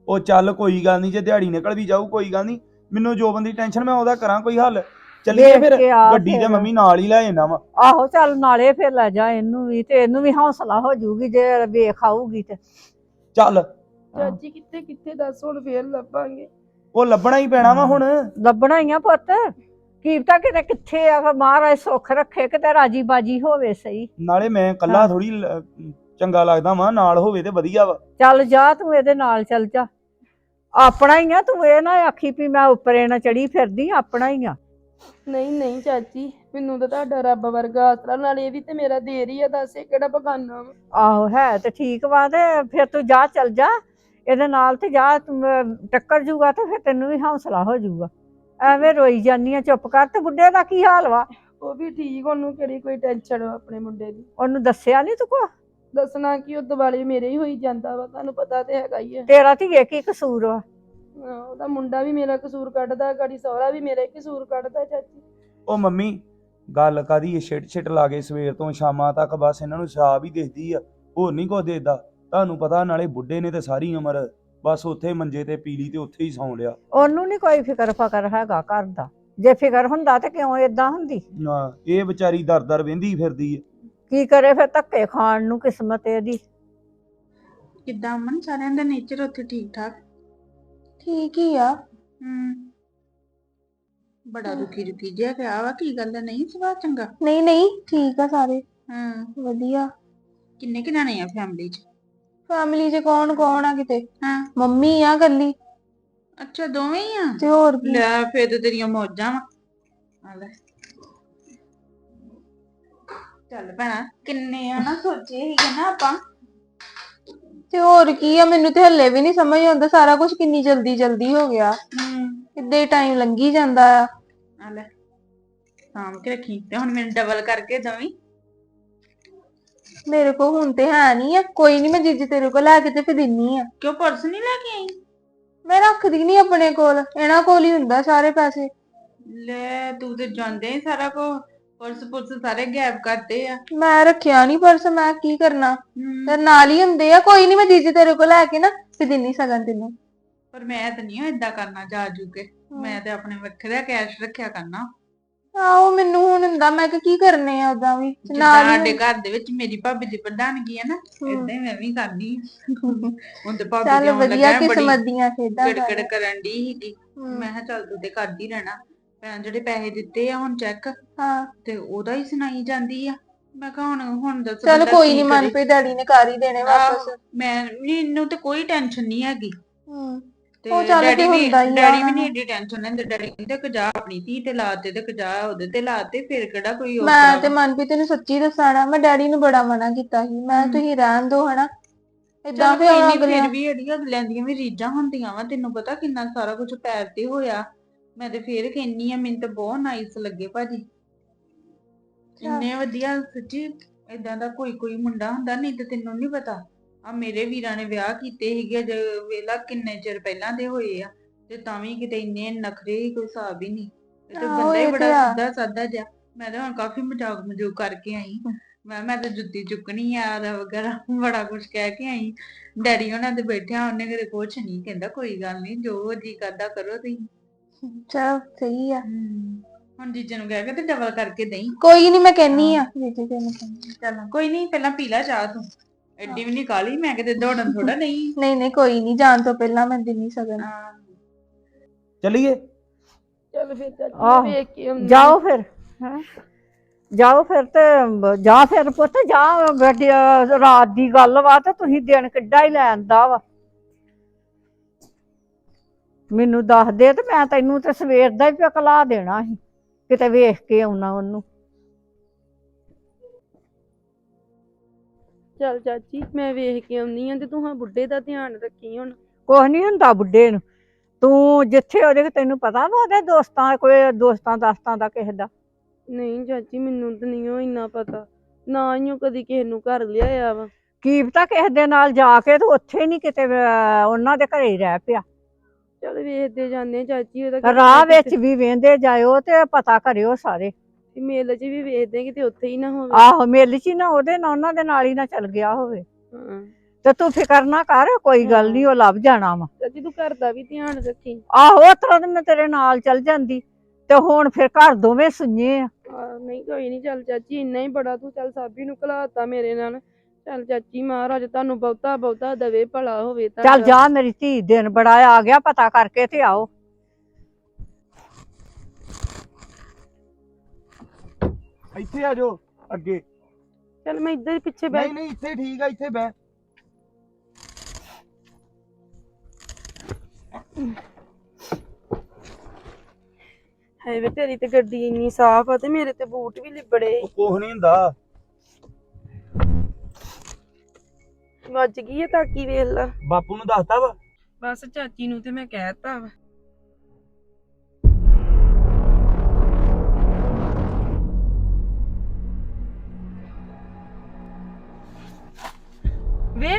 ਉਹ ਚੱਲ ਕੋਈ ਗੱਲ ਨਹੀਂ ਜੇ ਦਿਹਾੜੀ ਨਿਕਲ ਵੀ ਜਾਊ ਕੋਈ ਗੱਲ ਨਹੀਂ ਮੈਨੂੰ ਜੋ ਬੰਦੀ ਟੈਨਸ਼ਨ ਮੈਂ ਉਹਦਾ ਕਰਾਂ ਕੋਈ ਹੱਲ। ਚੱਲੀਏ ਵੇਖ ਫਿਰ ਗੱਡੀ ਤੇ। ਮੰਮੀ ਨਾਲ ਹੀ ਲੈ ਜਾਣਾ ਵਾ। ਆਹੋ ਚੱਲ ਨਾਲੇ ਫਿਰ ਲੈ ਜਾ ਇਹਨੂੰ ਵੀ ਤੇ ਇਹਨੂੰ ਵੀ ਹੌਸਲਾ ਹੋ ਜਾਊਗੀ ਜੇ ਵੇਖ ਆਊਗੀ ਤੇ। ਚੱਲ ਚਾਚੀ ਕਿੱਥੇ ਕਿੱਥੇ ਦੱਸ ਹੁਣ ਫੇਰ ਲੱਭਾਂਗੇ। ਉਹ ਲੱਭਣਾ ਹੀ ਪੈਣਾ ਵਾ ਹੁਣ। ਲੱਭਣਾ ਹੀ ਆ ਪੁੱਤ। ਕੀਪਤਾ ਕਿਤੇ ਕਿੱਥੇ ਆ ਮਹਾਰਾਜ ਸੁੱਖ ਰੱਖੇ ਕਿਤੇ ਰਾਜੀ ਬਾਜੀ ਹੋਵੇ ਸਹੀ। ਨਾਲੇ ਮੈਂ ਇਕੱਲਾ ਹਾਂ। ਥੋੜੀ ਚੰਗਾ ਲੱਗਦਾ ਵਾਂ ਨਾਲ ਹੋਵੇ ਤੇ ਵਧੀਆ ਵਾ। ਚੱਲ ਜਾ ਤੂੰ ਇਹਦੇ ਨਾਲ ਚੱਲ ਜਾ। ਆਪਣਾ ਹੀ ਆ ਤੂੰ ਇਹ ਨਾ ਆਖੀ ਵੀ ਮੈਂ ਉੱਪਰੇ ਨਾ ਚੜੀ ਫਿਰਦੀ ਆਪਣਾ ਹੀ ਆ। ਨਹੀਂ ਨਹੀਂ ਚਾਚੀ ਮੈਨੂੰ ਤਾਂ ਤੁਹਾਡਾ ਰੱਬ ਵਰਗਾ ਆਸਰਾ ਨਾਲ ਇਹ ਵੀ ਤੇ ਮੇਰਾ ਦੇਰ ਹੀ ਆ ਦੱਸ ਇਹ ਕਿਹੜਾ ਬਗਾਨਾ ਵਾ। ਆਹੋ ਹੈ ਤੇ ਠੀਕ ਵਾ ਤੇ ਫਿਰ ਤੂੰ ਜਾ ਚੱਲ ਜਾ। ਇਹਦੇ ਨਾਲ ਤੇ ਜਾ ਤੂੰ ਅਹ, ਟੱਕਰ ਜੂਗਾ ਤੇ ਫਿਰ ਤੈਨੂੰ ਵੀ ਹੌਸਲਾ ਹੋ ਜਾਊਗਾ ਐਵੇਂ ਰੋਈ ਜਾਨੀ ਆ ਚੁੱਪ ਕਰ ਤੇ ਬੁੱਢੇ ਦਾ ਕੀ ਹਾਲ ਵਾ? ਉਹ ਵੀ ਠੀਕ ਉਹਨੂੰ ਕਿਹੜੀ ਕੋਈ ਟੈਨਸ਼ਨ ਵਾ ਆਪਣੇ ਮੁੰਡੇ ਦੀ? ਉਹਨੂੰ ਦੱਸਿਆ ਨਹੀਂ ਤੂੰ ਕੋ ਦੱਸਣਾ ਕਿ ਉਹ ਦਿਵਾਲੀ ਮੇਰੇ ਹੀ ਹੋਈ ਜਾਂਦਾ ਵਾ ਤੁਹਾਨੂੰ ਪਤਾ ਤੇ ਹੈਗਾ ਹੀ ਹੈ ਤੇਰਾ ਧੀਏ ਕੀ ਕਸੂਰ ਵਾ। ਹਾਂ, ਉਹਦਾ ਮੁੰਡਾ ਵੀ ਮੇਰਾ ਕਸੂਰ ਕੱਢਦਾ ਗਾੜੀ ਸਹੁਰਾ ਵੀ ਮੇਰਾ ਹੀ ਕਸੂਰ ਕੱਢਦਾ ਚਾਚੀ। ਉਹ ਮੰਮੀ ਗੱਲ ਕਾਦੀ ਛਿਟ ਛਿਟ ਲਾ ਕੇ ਸਵੇਰ ਤੋਂ ਸ਼ਾਮਾਂ ਤੱਕ ਬਸ ਇਹਨਾਂ ਨੂੰ ਸ਼ਰਾਬ ਹੀ ਦੇਖਦੀ ਆ ਹੋਰ ਨਹੀਂ ਕੁਝ ਦੇਖਦਾ ਤੁਹਾਨੂੰ ਪਤਾ ਨਾਲੇ ਬੁੱਢੇ ਨੇ ਤੇ ਸਾਰੀ ਉਮਰ ਬਸ ਉੱਥੇ ਮੰਜੇ ਤੇ ਪੀਲੀ ਤੇ ਉੱਥੇ ਹੀ ਸੌਂ ਲਿਆ। ਉਹਨੂੰ ਨਹੀਂ ਕੋਈ ਫਿਕਰ ਫਕਰ ਹੈਗਾ ਘਰ ਦਾ। ਜੇ ਫਿਕਰ ਹੁੰਦਾ ਤੇ ਕਿਉਂ ਇਦਾਂ ਹੁੰਦੀ? ਨਾ, ਇਹ ਵਿਚਾਰੀ ਦਰ ਦਰ ਵਹਿੰਦੀ ਫਿਰਦੀ ਏ। ਕੀ ਕਰੇ ਫਿਰ ਧੱਕੇ ਖਾਣ ਨੂੰ ਕਿਸਮਤ ਇਹਦੀ? ਕਿੱਦਾਂ ਅਮਨ? ਸਾਰਿਆਂ ਦਾ ਨੇਚਰ ਉੱਥੇ ਠੀਕ ਠਾਕ ਠੀਕ ਹੀ ਆ। ਹੂੰ। ਬੜਾ ਦੁਖੀ ਦੁਖੀ ਜਿਹਾ ਪਿਆ ਵਾ ਕੀ ਗੱਲ ਆ, ਨਹੀਂ ਸੁਭਾਅ ਚੰਗਾ? ਨਹੀਂ ਨਹੀਂ ਠੀਕ ਆ ਸਾਰੇ। ਹਾਂ। ਵਧੀਆ। ਕਿੰਨੇ ਕਿ ਜਾਣੇ ਆ ਫੈਮਿਲੀ ਚ? ਫੈਮਿਲੀ 'ਚ ਕੌਣ ਕੌਣ ਆ ਕਿਤੇ? ਹਾਂ। ਮੰਮੀ ਆ ਕੱਲੀ ਅੱਛਾ ਦੋਵੇਂ ਹੀ ਆ? ਤੇ ਹੋਰ ਕੀ? ਲੈ ਫੇਰ ਤੇ ਤੇਰੀਆਂ ਮੌਜਾਂ ਵਾ। ਆ ਲੈ। ਚੱਲ ਭੈਣਾ ਕਿੰਨੇ ਆ ਨਾ ਸੋਚੇ ਸੀਗੇ ਨਾ ਆਪਾਂ। ਤੇ ਹੋਰ ਕੀ ਆ ਮੈਨੂੰ ਤੇ ਹੱਲੇ ਵੀ ਨਹੀਂ ਸਮਝ ਆਉਂਦਾ ਸਾਰਾ ਕੁਝ ਕਿੰਨੀ ਜਲਦੀ ਜਲਦੀ ਹੋ ਗਿਆ। ਹੂੰ। ਕਿੱਦਾਂ ਹੀ ਟਾਈਮ ਲੰਘੀ ਜਾਂਦਾ ਆ। ਆ ਲੈ। ਸਾਂਭ ਕੇ ਰੱਖੀ। ਤੇ ਹੁਣ ਮੈਨੂੰ ਡਬਲ ਕਰਕੇ ਦਵੀਂ। ਮੇਰੇ ਕੋ ਹੁਣ ਤੇ ਹੈ ਨਹੀਂ ਆ। ਕੋਈ ਨਹੀਂ ਮੈਂ ਜੀਜੀ ਤੇਰੇ ਕੋ ਲੈ ਕੇ ਤੇ ਫਿਰ ਦਿੰਨੀ ਆ। ਕਿਉਂ ਪਰਸ ਨਹੀਂ ਲੈ ਕੇ ਆਈ? ਮੈਂ ਰੱਖਦੀ ਨਹੀਂ ਆਪਣੇ ਕੋਲ। ਇਹਨਾਂ ਕੋਲ ਹੀ ਹੁੰਦਾ ਸਾਰੇ ਪੈਸੇ। ਲੈ ਤੂੰ ਤੇ ਜਾਂਦੇ ਹੀ ਸਾਰਾ ਕੋ ਪਰਸ ਪੁਰਸ ਸਾਰੇ ਗਾਇਬ ਕਰਦੇ ਆ। ਮੈਂ ਰੱਖਿਆ ਨਹੀਂ ਪਰਸ ਮੈਂ ਕੀ ਕਰਨਾ। ਤੇ ਨਾਲ ਹੀ ਹੁੰਦੇ ਆ। ਕੋਈ ਨਹੀਂ ਮੈਂ ਜੀਜੀ ਤੇਰੇ ਕੋ ਲੈ ਕੇ ਨਾ ਫਿਰ ਦਿੰਨੀ ਸਗਨ ਤੈਨੂੰ। ਪਰ ਮੈਂ ਤਾਂ ਨਹੀਂ ਏਦਾਂ ਕਰਨਾ ਜਾ ਜੂ ਕੇ। ਮੈਂ ਤੇ ਆਪਣੇ ਵੱਖਰਾ ਕੈਸ਼ ਰੱਖਿਆ ਕਰਨਾ। ਆਹੋ ਮੈਨੂੰ ਹੁਣ ਹੁੰਦਾ ਮੈਂ ਕਿ ਕੀ ਕਰਨੇ ਆ ਉਦਾਂ ਵੀ? ਤੇ ਜਿੱਦਾਂ ਨਾਲ ਹੀ ਸਾਡੇ ਘਰ ਦੇ ਵਿੱਚ ਮੇਰੀ ਭਾਬੀ ਦੀ ਪ੍ਰਧਾਨਗੀ ਹੈ ਨਾ ਹੀ। ਮੈਂ ਵੀ ਕਰਨੀ। ਹੁਣ ਤੇ ਭਾਬੀ ਚੱਲ ਦੇ ਆਉਣ ਵਧੀਆ ਲੱਗਾ ਬੜੀ ਕਿਸਮਤ ਦੀਆਂ ਖੇਡਾਂ ਕਿੜਕੜ ਕਰ ਕਰਨ ਦੀ ਸੀਗੀ। ਮੈਂ ਕਿਹਾ ਚੱਲ ਤੂੰ ਤੇ ਕਰਦੀ ਰਹਿਣਾ। ਭੈਣ ਜਿਹੜੇ ਪੈਸੇ ਦਿੱਤੇ ਆ ਹੁਣ ਚੈੱਕ ਹਾਂ। ਤੇ ਉਹਦਾ ਹੀ ਸੁਣਾਈ ਜਾਂਦੀ ਆ। ਮੈਂ ਕਿਹਾ ਹੁਣ ਹੁਣ ਦੱਸ ਚੱਲ ਬੰਦਾ ਕੋਈ ਕੀ ਨਹੀਂ ਕਰੇ। ਮਨਪ੍ਰੀਤ ਡੈਡੀ ਨੇ ਕਰ ਹੀ ਦੇਣੇ ਵਾਪਸ। ਆਹੋ, ਮੈਂ ਮੈਨੂੰ ਤੇ ਕੋਈ ਟੈਨਸ਼ਨ ਨਹੀਂ ਹੈਗੀ। ਹੂੰ। ਤੇ ਉਹ ਚੱਲ ਡੈਡੀ ਤੇ ਵੀ ਹੁੰਦਾ ਹੀ ਆ ਡੈਡੀ ਵੀ ਨਹੀਂ ਏਡੀ ਟੈਨਸ਼ਨ ਲੈਂਦੇ। ਡੈਡੀ ਕਹਿੰਦੇ ਕਿ ਜਾ ਆਪਣੀ ਧੀ ਤੇ ਲਾ ਤੇ ਤੇ ਕਿ ਜਾ ਉਹਦੇ ਤੇ ਲਾ ਤੇ ਫਿਰ ਕਿਹੜਾ ਕੋਈ ਹੋਰ ਮੈਂ ਤੇ ਮਨਪ੍ਰੀਤ ਨੂੰ ਸੱਚੀ ਦੱਸਾਣਾ ਮੈਂ ਡੈਡੀ ਨੂੰ ਬੜਾ ਮਨਾ ਕੀਤਾ ਸੀ। ਮੈਂ। ਤੁਸੀਂ ਰਹਿਣ ਦਿਓ ਹਨਾ। ਇਦਾਂ ਫਿਰ ਅਗਲੇ ਫਿਰ ਵੀ ਅੜੀਆਂ ਅਗਲਿਆਂ ਦੀਆਂ ਵੀ ਰੀਝਾਂ ਹੁੰਦੀਆਂ ਵਾ ਤੈਨੂੰ ਪਤਾ ਕਿੰਨਾ ਸਾਰਾ ਕੁਝ ਪੈਰ ਤੇ ਹੋਇਆ। ਮੈਂ ਤੇ ਫੇਰ ਕਹਿੰਨੀ ਆ ਮੈਨੂੰ ਤਾਂ ਬਹੁਤ ਨਾਈਸ ਲੱਗੇ ਭਾਜੀ। ਇੰਨੇ ਵਧੀਆ ਸੱਚੀ ਇਦਾਂ ਦਾ ਕੋਈ ਕੋਈ ਮੁੰਡਾ ਹੁੰਦਾ ਨਹੀਂ ਤੇ ਤੈਨੂੰ ਨਹੀਂ ਪਤਾ। ਆ ਮੇਰੇ ਵੀਰਾਂ ਨੇ ਵਿਆਹ ਕੀਤੇ ਸੀਗੇ ਜੇ ਵੇਲਾ ਕਿੰਨੇ ਚਿਰ ਪਹਿਲਾਂ ਦੇ ਹੋਏ ਆ ਤੇ ਤਾਂ ਵੀ ਕਿਤੇ ਇੰਨੇ ਨਖਰੇ ਹੀ ਕੋਈ ਹਿਸਾਬ ਹੀ ਨਹੀਂ। ਇਹ ਤੇ ਆਹੋ, ਬੰਦਾ ਹੀ ਇਹ ਤੇ ਬੜਾ ਆ। ਸਿੱਧਾ ਸਾਦਾ ਜਿਹਾ। ਮੈਂ ਤਾਂ ਹੁਣ ਕਾਫੀ ਮਜ਼ਾਕ ਮਜੂਕ ਕਰਕੇ ਆਈ। ਮੈਂ ਮੈਂ ਤਾਂ ਜੁੱਤੀ ਚੁੱਕਣੀ ਆ ਦਾ ਵਗੈਰਾ ਬੜਾ ਕੁਝ ਕਹਿ ਕੇ ਆਈ। ਡੈਡੀ ਉਹਨਾਂ ਦੇ ਬੈਠਿਆ ਉਹਨੇ ਕਦੇ ਕੁਛ ਨਹੀਂ ਕਹਿੰਦਾ ਕੋਈ ਗੱਲ ਨਹੀਂ ਜੋ ਜੀ ਕਰਦਾ ਕਰੋ ਤੁਸੀਂ। ਚਲ ਸਹੀ ਆ। ਹੁਣ ਜੀਜੇ ਨੂੰ ਕਹਿ ਕੇ ਤੇ ਡਬਲ ਕਰਕੇ ਦੇਈ। ਕੋਈ ਨਹੀਂ ਮੈਂ ਕਹਿਨੀ ਆ। ਜੀਜੀ। ਚੱਲ ਕੋਈ ਨਹੀਂ ਪਹਿਲਾਂ ਪੀ ਲੈ ਚਾਹ ਤੂੰ। ਐਡੀ ਵੀ ਨਹੀਂ ਕਾਲੀ ਮੈਂ ਕਿਤੇ ਦੌੜਨ ਥੋੜਾ ਨਹੀਂ। ਨਹੀਂ ਨਹੀਂ ਕੋਈ ਨਹੀਂ ਜਾਣ ਤੋਂ ਪਹਿਲਾਂ ਮੈਂ ਦਿੰਨੀ ਸਗਨ। ਹਾਂ। ਚੱਲੀਏ? ਚੱਲ ਫਿਰ ਚਾਚੀ ਆਹੋ, ਵੇਖ ਕੇ ਆਉਂਦੀ। ਜਾਓ ਫਿਰ ਹੈਂ? ਜਾਓ ਫਿਰ ਤੇ ਬ- ਜਾ ਫਿਰ ਪੁੱਤ ਜਾ ਅਹ ਰਾਤ ਦੀ ਗੱਲ ਵਾ ਤੇ ਤੁਸੀਂ ਦਿਨ ਕਿੱਡਾ ਹੀ ਲੈ ਆਂਦਾ ਵਾ। ਮੈਨੂੰ ਦੱਸ ਦੇ ਤੇ ਮੈਂ ਤੈਨੂੰ ਤੇ ਸਵੇਰ ਦਾ ਹੀ ਪਕਲਾ ਦੇਣਾ ਸੀ ਕਿਤੇ ਵੇਖ ਕੇ ਆਉਣਾ ਉਹਨੂੰ। ਚੱਲ ਚਾਚੀ ਮੈਂ ਵੇਖ ਕੇ ਆਉਂਦੀ ਆ ਤੇ ਤੂੰ ਹਾਂ ਬੁੱਢੇ ਦਾ ਧਿਆਨ ਰੱਖੀ ਹੁਣ। ਕੁਛ ਨਹੀਂ ਹੁੰਦਾ ਬੁੱਢੇ ਨੂੰ। ਤੂੰ ਜਿੱਥੇ ਉਹਦੇ ਤੈਨੂੰ ਪਤਾ ਵਾ ਉਹਦੇ ਦੋਸਤਾਂ ਕੋਈ ਦੋਸਤਾਂ ਦਾਸਤਾਂ ਦਾ ਕਿਸੇ ਦਾ? ਨਹੀਂ ਚਾਚੀ ਮੈਨੂੰ ਤਾਂ ਨਹੀਂ ਉਹ ਇੰਨਾ ਪਤਾ। ਨਾ ਹੀ ਉਹ ਕਦੀ ਕਿਸੇ ਨੂੰ ਘਰ ਲਿਆਇਆ ਵਾ। ਕੀ ਪਤਾ ਕਿਸੇ ਦੇ ਨਾਲ ਜਾ ਕੇ ਤੇ ਉੱਥੇ ਨਹੀਂ ਕਿਤੇ ਅਹ, ਉਹਨਾਂ ਦੇ ਘਰੇ ਹੀ ਰਹਿ ਪਿਆ। ਚਲ ਵੇਖਦੇ ਜਾਂਦੇ ਆ ਚਾਚੀ ਉਹਦਾ ਰਾਹ ਵਿੱਚ ਵੀ ਵੇਂਦੇ ਜਾਇਓ ਤੇ ਪਤਾ ਕਰਿਓ ਸਾਰੇ। ਤੇ ਮੇਲੇ 'ਚ ਵੀ ਵੇਖਦੇ ਆ ਕਿਤੇ ਉੱਥੇ ਹੀ ਨਾ ਹੋਵੇ। ਆਹੋ ਮਿਲ ਚ ਹੀ ਨਾ ਉਹਦੇ ਨਾਲ ਉਹਨਾਂ ਦੇ ਨਾਲ ਹੀ ਨਾ ਚੱਲ ਗਿਆ ਹੋਵੇ। ਹਾਂ। ਤੇ ਤੂੰ ਫਿਕਰ ਨਾ ਕਰ ਕੋਈ ਗੱਲ ਨਹੀਂ ਉਹ ਲੱਭ ਜਾਣਾ ਵਾ। ਚਾਚੀ ਤੂੰ ਘਰ ਦਾ ਵੀ ਧਿਆਨ ਰੱਖੀ। ਆਹੋ ਉਸ ਤਰ੍ਹਾਂ ਤੇ ਮੈਂ ਤੇਰੇ ਨਾਲ ਚੱਲ ਜਾਂਦੀ ਤੇ ਹੁਣ ਫਿਰ ਘਰ ਦੋਵੇਂ ਸੁਣੀਏ ਆ। ਆਹ, ਨਹੀਂ ਕੋਈ ਨਹੀਂ ਚੱਲ ਚਾਚੀ ਇੰਨਾ ਹੀ ਬੜਾ ਤੂੰ ਚੱਲ ਸਾਬੀ ਨੂੰ ਘਲਾਤਾ ਮੇਰੇ ਨਾਲ। ਚੱਲ ਚਾਚੀ ਮਹਾਰਾਜ ਤੁਹਾਨੂੰ ਬਹੁਤਾ ਬਹੁਤਾ ਦਵੇ ਭਲਾ ਹੋਵੇ ਚੱਲ। ਜਾ ਮੇਰੀ ਧੀ ਦਿਨ ਬੜਾ ਆ ਗਿਆ ਪਤਾ ਕਰਕੇ ਤੇ ਆਓ। ਇੱਥੇ ਆ ਜਾਓ ਅੱਗੇ। ਚੱਲ ਮੈਂ ਇੱਧਰ ਹੀ ਪਿੱਛੇ ਬੈਠ ਨਹੀਂ ਨਹੀਂ ਇੱਥੇ ਠੀਕ ਆ ਇੱਥੇ ਬਹਿ। ਹਾਏ ਵੇ ਤੇਰੀ ਤੇ ਗੱਡੀ ਇੰਨੀ ਸਾਫ਼ ਆ ਤੇ ਮੇਰੇ ਤੇ ਬੂਟ ਵੀ ਲਿਬੜੇ। ਉਹ ਕੁਛ ਨਹੀਂ ਹੁੰਦਾ। ਵੱਜ ਗਈ ਆ ਤਾਕੀ ਵੇਖ ਲਾ। ਬਾਪੂ ਨੂੰ ਦੱਸਤਾ ਵਾ? ਬਸ ਚਾਚੀ ਨੂੰ ਤੇ ਮੈਂ ਕਹਿਤਾ ਵਾ। ਵੇ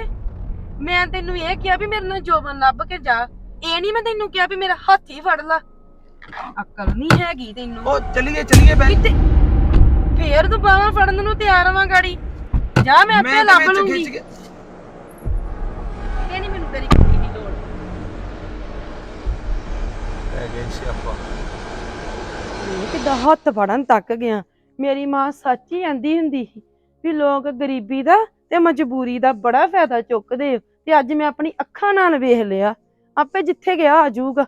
ਮੈਂ ਤੈਨੂੰ ਇਹ ਕਿਹਾ ਵੀ ਮੇਰੇ ਨਾਲ ਜੋਬਨ ਲੱਭ ਕੇ ਜਾ। ਇਹ ਨਹੀਂ ਮੈਂ ਤੈਨੂੰ ਕਿਹਾ ਵੀ ਮੇਰਾ ਹੱਥ ਹੀ ਫੜ ਲਾ। ਅਕਲ ਨਹੀਂ ਹੈਗੀ ਤੈਨੂੰ। ਉਹ ਚੱਲੀਏ ਚੱਲੀਏ ਬਹਿ। ਕਿਤੇ ਫੇਰ ਤੂੰ ਬਾਹਾਂ ਫੜਨ ਨੂੰ ਤਿਆਰ ਵਾਂ ਗਾੜੀ। ਜਾ ਮੈਂ ਆਪੇ ਲੱਭ ਲੂੰਗੀ। ਇਹ ਨਹੀਂ ਮੈਨੂੰ ਤੇਰੀ ਦੀ ਲੋੜ। ਪੈ ਗਏ ਸਿਆਪਾ। ਇਹ ਕਿੱਦਾਂ ਹੱਥ ਫੜਨ ਤੱਕ ਗਿਆ। ਮੇਰੀ ਮਾਂ ਸੱਚ ਹੀ ਆਂਦੀ ਹੁੰਦੀ ਸੀ ਵੀ ਲੋਕ ਗਰੀਬੀ ਦਾ ਤੇ ਮਜਬੂਰੀ ਦਾ ਬੜਾ ਫਾਇਦਾ ਚੁੱਕਦੇ ਆ ਤੇ ਅੱਜ ਮੈਂ ਆਪਣੀ ਅੱਖਾਂ ਨਾਲ ਵੇਖ ਲਿਆ। ਆਪੇ ਜਿੱਥੇ ਗਿਆ ਆ ਜਾਊਗਾ।